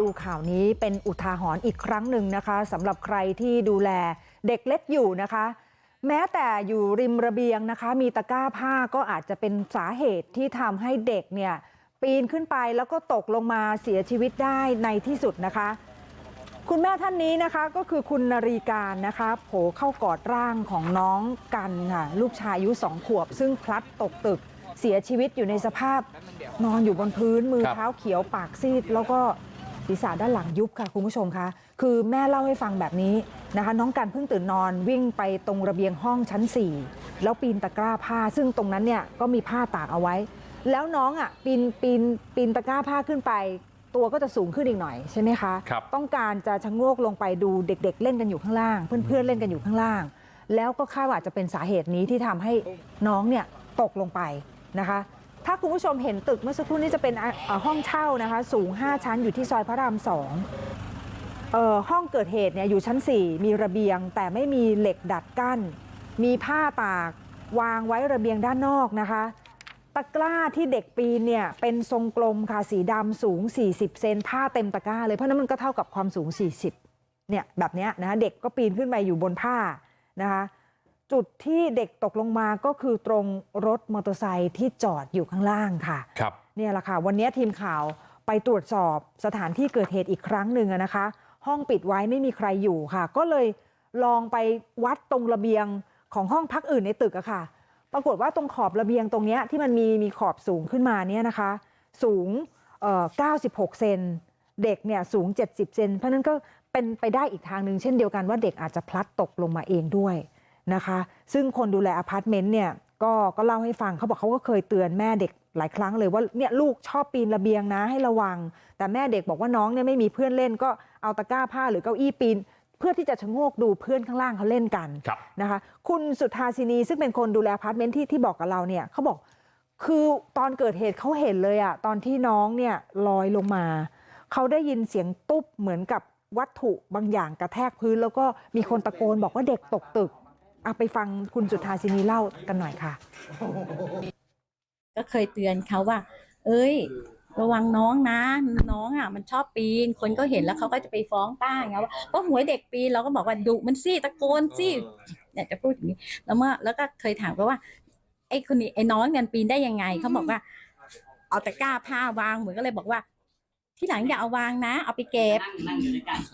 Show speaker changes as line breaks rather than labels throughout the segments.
ดูข่าวนี้เป็นอุทาหรณ์อีกครั้งหนึ่งนะคะสำหรับใครที่ดูแลเด็กเล็กอยู่นะคะ แม้แต่อยู่ริมระเบียงนะคะ มีตะกร้าผ้าก็อาจจะเป็นสาเหตุที่ทำให้เด็กเนี่ยปีนขึ้นไปแล้วก็ตกลงมาเสียชีวิตได้ในที่สุดนะคะ คุณแม่ท่านนี้นะคะก็คือคุณนรีการนะคะโผเข้ากอดร่างของน้องกันค่ะลูกชายอายุสองขวบ ซึ่งพลัดตกตึกเสียชีวิตอยู่ในสภาพนอนอยู่บนพื้นมือเท้าเขียวปากซีดแล้วก็ ศีรษะด้านหลังยุบค่ะคุณผู้ชมคะคือแม่เล่าให้ฟังแบบนี้นะคะ น้องกันเพิ่งตื่นนอนวิ่งไปตรงระเบียงห้องชั้น 4 แล้วปีนตะกร้าผ้า ซึ่งตรงนั้นเนี่ยก็มีผ้าตากเอาไว้ แล้วน้องอะปีนปีนปีนตะกร้าผ้าขึ้นไป ตัวก็จะสูงขึ้นอีกหน่อยใช่ไหมคะ
ครับ
ต้องการจะชะโงกลงไปดูเด็ก ๆ เล่นกันอยู่ข้างล่าง เพื่อนๆเล่นกันอยู่ข้างล่าง แล้วก็คาดว่าอาจจะเป็นสาเหตุนี้ที่ทำให้น้องเนี่ยตกลงไปนะคะ ถ้าคุณผู้ชมเห็นตึกเมื่อสักครู่นี้จะเป็นห้องเช่านะคะ สูง 5 ชั้นอยู่ที่ซอยพระรามสองเอ่อห้องเกิดเหตุเนี่ยอยู่ชั้น 4 มีระเบียง แต่ไม่มีเหล็กดัดกั้น มีผ้าตากวางไว้ระเบียงด้านนอกนะคะ ตะกร้าที่เด็กปีนเนี่ยเป็นทรงกลมค่ะสีดำสูง 40 เซนผ้าเต็มตะกร้าเลยเพราะนั้นมันก็เท่ากับความสูง 40เนี่ยแบบนี้นะคะเด็กก็ปีนขึ้นไปอยู่บนผ้านะคะ จุดที่เด็กตกลงมาก็คือตรงรถมอเตอร์ไซค์ที่จอดอยู่ข้างล่างค่ะ
ครับ
เนี่ยแหละค่ะวันนี้ทีมข่าวไปตรวจสอบสถานที่เกิดเหตุอีกครั้งหนึ่งอะนะคะ ห้องปิดไว้ไม่มีใครอยู่ค่ะ ก็เลยลองไปวัดตรงระเบียงของห้องพักอื่นในตึกอะค่ะ ปรากฏว่าตรงขอบระเบียงตรงเนี้ยที่มันมีมีขอบสูงขึ้นมาเนี่ยนะคะ สูงเอ่อ96 เซนเด็กเนี่ยสูง 70 เซนเพราะฉะนั้นก็เป็นไปได้อีกทางหนึ่งเช่นเดียวกันว่าเด็กอาจจะพลัดตกลงมาเองด้วย นะคะซึ่งคนดูแลอพาร์ตเมนต์เนี่ยก็ก็เล่าให้ฟังเขาบอกเขาก็เคยเตือนแม่เด็กหลายครั้งเลยว่าเนี่ยลูกชอบปีนระเบียงนะให้ระวัง แต่แม่เด็กบอกว่าน้องเนี่ยไม่มีเพื่อนเล่นก็เอาตะกร้าผ้าหรือเก้าอี้ปีน เพื่อที่จะชะโงกดูเพื่อนข้างล่างเขาเล่นกัน
ครับ
นะคะ คุณสุทธาสินีซึ่งเป็นคนดูแลอพาร์ตเมนต์ที่ที่บอกกับเราเนี่ยเขาบอกคือตอนเกิดเหตุเขาเห็นเลยอะตอนที่น้องเนี่ยลอยลงมาเขาได้ยินเสียงตุ๊บเหมือนกับวัตถุบางอย่างกระแทกพื้น แล้วก็มีคนตะโกนบอกว่าเด็กตกตึก เอาไปฟังคุณสุทธาสินีเล่ากันหน่อยค่ะ
ก็เคยเตือนเขาว่า เอ้ย ระวังน้องนะ น้องอะ มันชอบปีน คนก็เห็นแล้วเขาก็จะไปฟ้องป้าไงว่าก็หวยเด็กปีนเราก็บอกว่าดุมันสิตะโกนสิเนี่ยจะพูดอย่างนี้ แล้วเมื่อแล้วก็เคยถามเขาว่า ไอ้คนนี้ไอ้น้องเนี่ยปีนได้ยังไงเขาบอกว่าเอาตะกร้าผ้าวางเหมือนก็เลยบอกว่า ที่หลังอย่าเอาวางนะ เอาไปเก็บ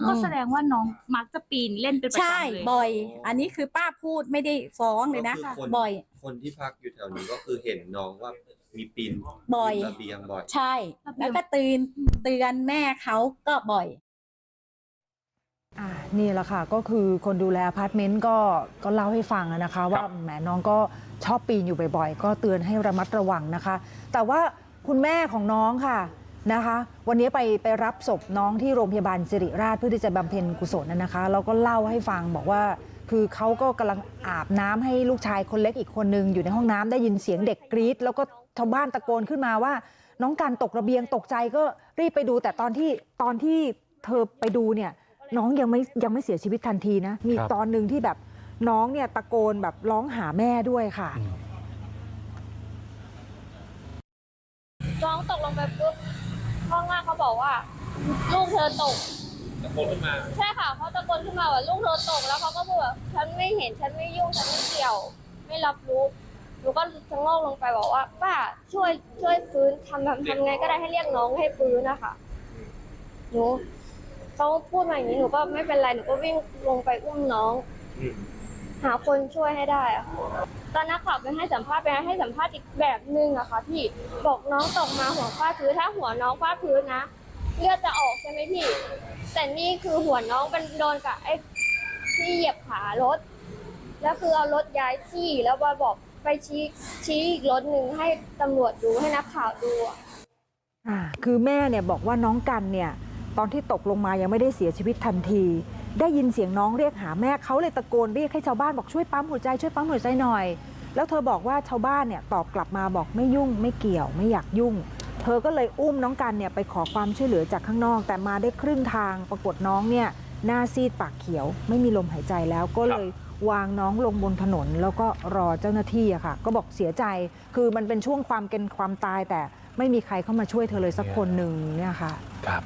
ก็แสดงว่าน้องมักจะปีนเล่นเป็นประ
ใช่
จำเลย
บ่อยอันนี้คือป้าพูดไม่ได้ฟ้องเลยนะ
ก็คือคน
บ่อย
คนที่พักอยู่แถวนี้ก็คือเห็นน้องว่ามีปีน
บ่อย
ระเบียงบ่อย
ใช่ แล้วก็เตือนเตือนแม่เขาก็บ่อย
อ่านี่แหละค่ะ ก็คือคนดูแลอพาร์ตเมนต์ก็ก็เล่าให้ฟังอะนะคะ ว่าแหมน้องก็ชอบปีนอยู่บ่อยๆ ก็เตือนให้ระมัดระวังนะคะ แต่ว่าคุณแม่ของน้องค่ะ นะคะ วันนี้ไปไปรับศพน้องที่โรงพยาบาลสิริราชเพื่อที่จะบำเพ็ญกุศลนะนะคะ แล้วก็เล่าให้ฟังบอกว่า คือเขาก็กำลังอาบน้ำให้ลูกชายคนเล็กอีกคนนึงอยู่ในห้องน้ำได้ยินเสียงเด็กกรี๊ดแล้วก็ชาวบ้านตะโกนขึ้นมาว่า น้องการตกระเบียงตกใจก็รีบไปดู แต่ตอนที่ตอนที่เธอไปดูเนี่ย น้องยังไม่ยังไม่เสียชีวิตทันทีนะ มี
ครับ
ตอนหนึ่งที่แบบน้องเนี่ยตะโกนแบบร้องหาแม่ด้วยค่ะ
น้องตกลงไปปุ๊บ บอกว่า ลูกเธอตก
ตะโกนขึ้นมา
ใช่ค่ะเขาตะโกนขึ้นมาว่าลูกเธอตกแล้วเขาก็พูดแบบฉันไม่เห็นฉันไม่ยุ่งฉันไม่เกี่ยว ไม่รับรู้หนูก็ชะโงกลงไปบอกว่าป้าช่วยช่วยฟื้นทำทำทำไงก็ได้ให้เรียกน้องให้ฟื้นนะคะหนูเขาพูดมาอย่างนี้หนูก็ไม่เป็นไรหนูก็วิ่งลงไปอุ้มน้อง หาคนช่วยให้ได้อะค่ะตอนนักข่าวไปให้สัมภาษณ์ไปให้สัมภาษณ์อีกแบบนึงอะค่ะพี่บอกน้องตกมาหัวฟาดพื้นถ้าหัวน้องฟาดพื้นนะเลือดจะออกใช่ไหมพี่ แต่นี่คือหัวน้องเป็นโดนกับไอ้ที่เหยียบขารถ แล้วคือเอารถย้ายที่แล้วมาบอกไปชี้ชี้อีกรถหนึ่งให้ตำรวจดูให้นักข่าวดูอะ
อ่าคือแม่เนี่ยบอกว่าน้องกันเนี่ย ตอนที่ตกลงมายังไม่ได้เสียชีวิตทันที ได้ยินเสียงน้องเรียกหาแม่เขาเลยตะโกนเรียกให้ชาวบ้านบอกช่วยปั๊มหัวใจช่วยปั๊มหัวใจหน่อย แล้วเธอบอกว่าชาวบ้านเนี่ยตอบกลับมาบอกไม่ยุ่ง ไม่เกี่ยวไม่อยากยุ่ง เธอก็เลยอุ้มน้องกันเนี่ยไปขอความช่วยเหลือจากข้างนอก แต่มาได้ครึ่งทางปรากฏน้องเนี่ยหน้าซีดปากเขียว ไม่มีลมหายใจแล้วก็เลยวางน้องลงบนถนน แล้วก็รอเจ้าหน้าที่อะค่ะ ก็บอกเสียใจคือมันเป็นช่วงความเป็นความตายแต่ไม่มีใครเข้ามาช่วยเธอเลยสักคนหนึ่งเนี่ยค่ะ
ครับ